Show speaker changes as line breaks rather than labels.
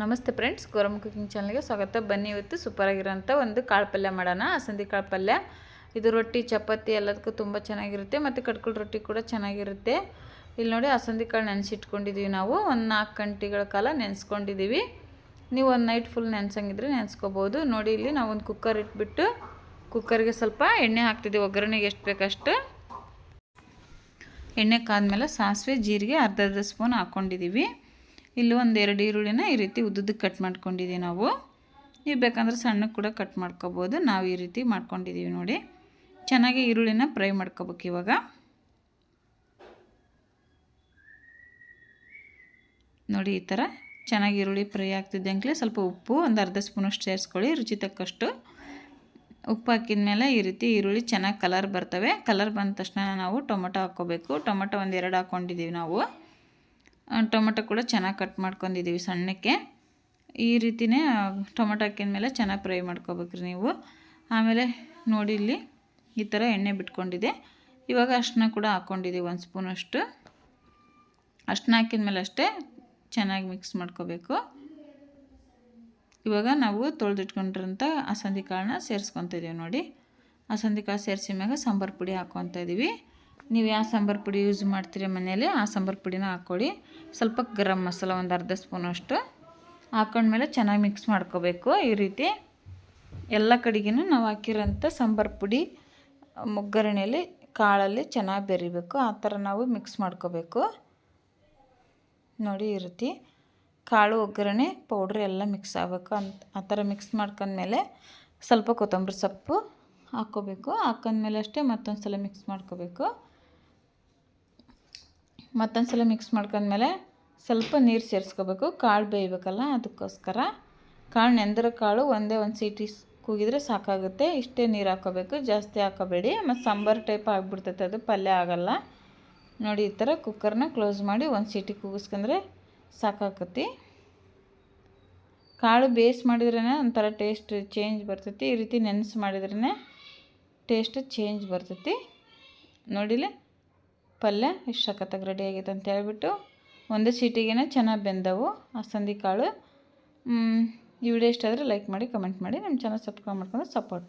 ನಮಸ್ತೆ friends Gauram cooking ಚಾನಲ್ಗೆ ಸ್ವಾಗತ. ಬನ್ನಿ ಇವತ್ತು ಸೂಪರಾಗಿರೋಂಥ ಒಂದು ಕಾಳು ಪಲ್ಯ ಮಾಡೋಣ. ಅಸಂದಿ ಕಾಳು ಪಲ್ಯ ಇದು ರೊಟ್ಟಿ, ಚಪಾತಿ ಎಲ್ಲದಕ್ಕೂ ತುಂಬ ಚೆನ್ನಾಗಿರುತ್ತೆ ಮತ್ತು ಕಟ್ಕೊಳ್ ರೊಟ್ಟಿ ಕೂಡ ಚೆನ್ನಾಗಿರುತ್ತೆ. ಇಲ್ಲಿ ನೋಡಿ ಅಸಂದಿ ಕಾಳು ನೆನೆಸಿಟ್ಕೊಂಡಿದ್ದೀವಿ ನಾವು. ಒಂದು ನಾಲ್ಕು ಗಂಟೆಗಳ ಕಾಲ ನೆನೆಸ್ಕೊಂಡಿದ್ದೀವಿ ನೀವು ಒಂದು ನೈಟ್ ಫುಲ್ ನೆನೆಸಂಗಿದ್ರೆ ನೆನೆಸ್ಕೋಬೋದು. ನೋಡಿ ಇಲ್ಲಿ ನಾವು ಒಂದು ಕುಕ್ಕರ್ ಇಟ್ಬಿಟ್ಟು ಕುಕ್ಕರ್ಗೆ ಸ್ವಲ್ಪ ಎಣ್ಣೆ ಹಾಕ್ತಿದ್ದೀವಿ ಒಗ್ಗರಣೆಗೆ ಎಷ್ಟು ಬೇಕಷ್ಟು. ಎಣ್ಣೆ ಕಾದ್ಮೇಲೆ ಸಾಸಿವೆ, ಜೀರಿಗೆ ಅರ್ಧ ಅರ್ಧ ಸ್ಪೂನ್ ಹಾಕ್ಕೊಂಡಿದ್ದೀವಿ ಇಲ್ಲಿ ಒಂದು ಎರಡು ಈರುಳ್ಳಿನ ಈ ರೀತಿ ಉದ್ದುದ್ದಕ್ಕೆ ಕಟ್ ಮಾಡ್ಕೊಂಡಿದ್ದೀವಿ ನಾವು. ನೀವು ಬೇಕಂದ್ರೆ ಸಣ್ಣಕ್ಕೆ ಕೂಡ ಕಟ್ ಮಾಡ್ಕೋಬೋದು. ನಾವು ಈ ರೀತಿ ಮಾಡ್ಕೊಂಡಿದ್ದೀವಿ ನೋಡಿ. ಚೆನ್ನಾಗಿ ಈರುಳ್ಳಿನ ಫ್ರೈ ಮಾಡ್ಕೋಬೇಕು ಇವಾಗ. ನೋಡಿ ಈ ಥರ ಚೆನ್ನಾಗಿ ಈರುಳ್ಳಿ ಫ್ರೈ ಆಗ್ತಿದ್ದಂಗೆ ಸ್ವಲ್ಪ ಉಪ್ಪು ಒಂದು ಅರ್ಧ ಸ್ಪೂನಷ್ಟು ಸೇರಿಸ್ಕೊಳ್ಳಿ, ರುಚಿ ತಕ್ಕಷ್ಟು. ಉಪ್ಪು ಹಾಕಿದ ಮೇಲೆ ಈ ರೀತಿ ಈರುಳ್ಳಿ ಚೆನ್ನಾಗಿ ಕಲರ್ ಬರ್ತವೆ. ಕಲರ್ ಬಂದ ತಕ್ಷಣ ನಾವು ಟೊಮೊಟೊ ಹಾಕ್ಕೋಬೇಕು. ಟೊಮೊಟೊ ಒಂದು ಎರಡು ಹಾಕ್ಕೊಂಡಿದ್ದೀವಿ ನಾವು. ಟೊಮೊಟೊ ಕೂಡ ಚೆನ್ನಾಗಿ ಕಟ್ ಮಾಡ್ಕೊಂಡಿದ್ದೀವಿ ಸಣ್ಣಕ್ಕೆ. ಈ ರೀತಿಯೇ ಟೊಮೆಟೊ ಹಾಕಿದ ಮೇಲೆ ಚೆನ್ನಾಗಿ ಫ್ರೈ ಮಾಡ್ಕೋಬೇಕ್ರಿ ನೀವು. ಆಮೇಲೆ ನೋಡಿ ಇಲ್ಲಿ ಈ ಥರ ಎಣ್ಣೆ ಬಿಟ್ಕೊಂಡಿದೆ. ಇವಾಗ ಅಷ್ಟನ್ನ ಕೂಡ ಹಾಕ್ಕೊಂಡಿದ್ದೀವಿ ಒಂದು ಸ್ಪೂನಷ್ಟು ಅಷ್ಟನ್ನ ಹಾಕಿದ ಮೇಲೆ ಅಷ್ಟೇ ಚೆನ್ನಾಗಿ ಮಿಕ್ಸ್ ಮಾಡ್ಕೋಬೇಕು. ಇವಾಗ ನಾವು ತೊಳೆದಿಟ್ಕೊಂಡಿರೋಂಥ ಅಸಂದಿ ಕಾಳನ್ನ ಸೇರಿಸ್ಕೊತಿದ್ದೀವಿ ನೋಡಿ. ಅಸಂದಿ ಕಾಳು ಸೇರಿಸಿ ಮ್ಯಾಗ ಸಾಂಬಾರು ಪುಡಿ ಹಾಕ್ಕೊತ ಇದ್ದೀವಿ ನೀವು ಯಾವ ಸಾಂಬಾರು ಪುಡಿ ಯೂಸ್ ಮಾಡ್ತೀರಿ ಮನೆಯಲ್ಲಿ, ಆ ಸಾಂಬಾರು ಪುಡಿನ ಹಾಕ್ಕೊಳ್ಳಿ ಸ್ವಲ್ಪ ಗರಂ ಮಸಾಲ ಒಂದು ಅರ್ಧ ಸ್ಪೂನಷ್ಟು ಹಾಕೊಂಡ್ಮೇಲೆ ಚೆನ್ನಾಗಿ ಮಿಕ್ಸ್ ಮಾಡ್ಕೋಬೇಕು. ಈ ರೀತಿ ಎಲ್ಲ ಕಡೆಗೂ ನಾವು ಹಾಕಿರೋಂಥ ಸಾಂಬಾರು ಪುಡಿ ಒಗ್ಗರಣೆಯಲ್ಲಿ ಕಾಳಲ್ಲಿ ಚೆನ್ನಾಗಿ ಬೆರಿಬೇಕು. ಆ ಥರ ನಾವು ಮಿಕ್ಸ್ ಮಾಡ್ಕೋಬೇಕು. ನೋಡಿ ಈ ರೀತಿ ಕಾಳು, ಒಗ್ಗರಣೆ ಪೌಡ್ರ್ ಎಲ್ಲ ಮಿಕ್ಸ್ ಆಗಬೇಕು ಅಂತ, ಆ ಥರ ಮಿಕ್ಸ್ ಮಾಡ್ಕೊಂಡ್ಮೇಲೆ ಸ್ವಲ್ಪ ಕೊತ್ತಂಬರಿ ಸೊಪ್ಪು ಹಾಕ್ಕೋಬೇಕು. ಹಾಕೊಂಡ್ಮೇಲೆ ಅಷ್ಟೇ ಮತ್ತೊಂದು ಸಲ ಮಿಕ್ಸ್ ಮಾಡ್ಕೋಬೇಕು. ಮತ್ತೊಂದು ಸಲ ಮಿಕ್ಸ್ ಮಾಡ್ಕೊಂಡ್ಮೇಲೆ ಸ್ವಲ್ಪ ನೀರು ಸೇರಿಸ್ಕೋಬೇಕು. ಕಾಳು ಬೇಯಬೇಕಲ್ಲ ಅದಕ್ಕೋಸ್ಕರ. ಕಾಳು ನೆಂದಿರೋ ಕಾಳು ಒಂದೇ ಒಂದು ಸೀಟಿ ಕೂಗಿದ್ರೆ ಸಾಕಾಗುತ್ತೆ. ಇಷ್ಟೇ ನೀರು ಹಾಕೋಬೇಕು. ಜಾಸ್ತಿ ಹಾಕೋಬೇಡಿ. ಮತ್ತು ಸಾಂಬಾರು ಟೈಪ್ ಆಗಿಬಿಡ್ತೈತೆ. ಅದು ಪಲ್ಯ ಆಗೋಲ್ಲ. ನೋಡಿ, ಈ ಥರ ಕುಕ್ಕರ್ನ ಕ್ಲೋಸ್ ಮಾಡಿ ಒಂದು ಸೀಟಿ ಕೂಗಿಸ್ಕೊಂಡ್ರೆ ಸಾಕಾಕತಿ. ಕಾಳು ಬೇಸ್ ಮಾಡಿದ್ರೇ ಒಂಥರ ಟೇಸ್ಟ್ ಚೇಂಜ್ ಬರ್ತೈತಿ. ಈ ರೀತಿ ನೆನೆಸಿ ಮಾಡಿದ್ರೇ ಟೇಸ್ಟ್ ಚೇಂಜ್ ಬರ್ತೈತಿ. ನೋಡಿಲಿ? ಪಲ್ಯ ಇಷ್ಟು ಸಖತ್ತಾಗಿ ರೆಡಿ ಆಗೈತೆ ಅಂತ ಹೇಳ್ಬಿಟ್ಟು ಒಂದೇ ಸೀಟಿಗೆ ಚೆನ್ನಾಗಿ ಬೆಂದವು. ಅಸಂದಿ ಕಾಳು ಈ ವಿಡಿಯೋ ಇಷ್ಟ ಆದರೆ ಲೈಕ್ ಮಾಡಿ ಕಮೆಂಟ್ ಮಾಡಿ. ನಮ್ಮ ಚಾನಲ್ ಸಬ್ಸ್ಕ್ರೈಬ್ ಮಾಡ್ಕೊಂಡು ಸಪೋರ್ಟ್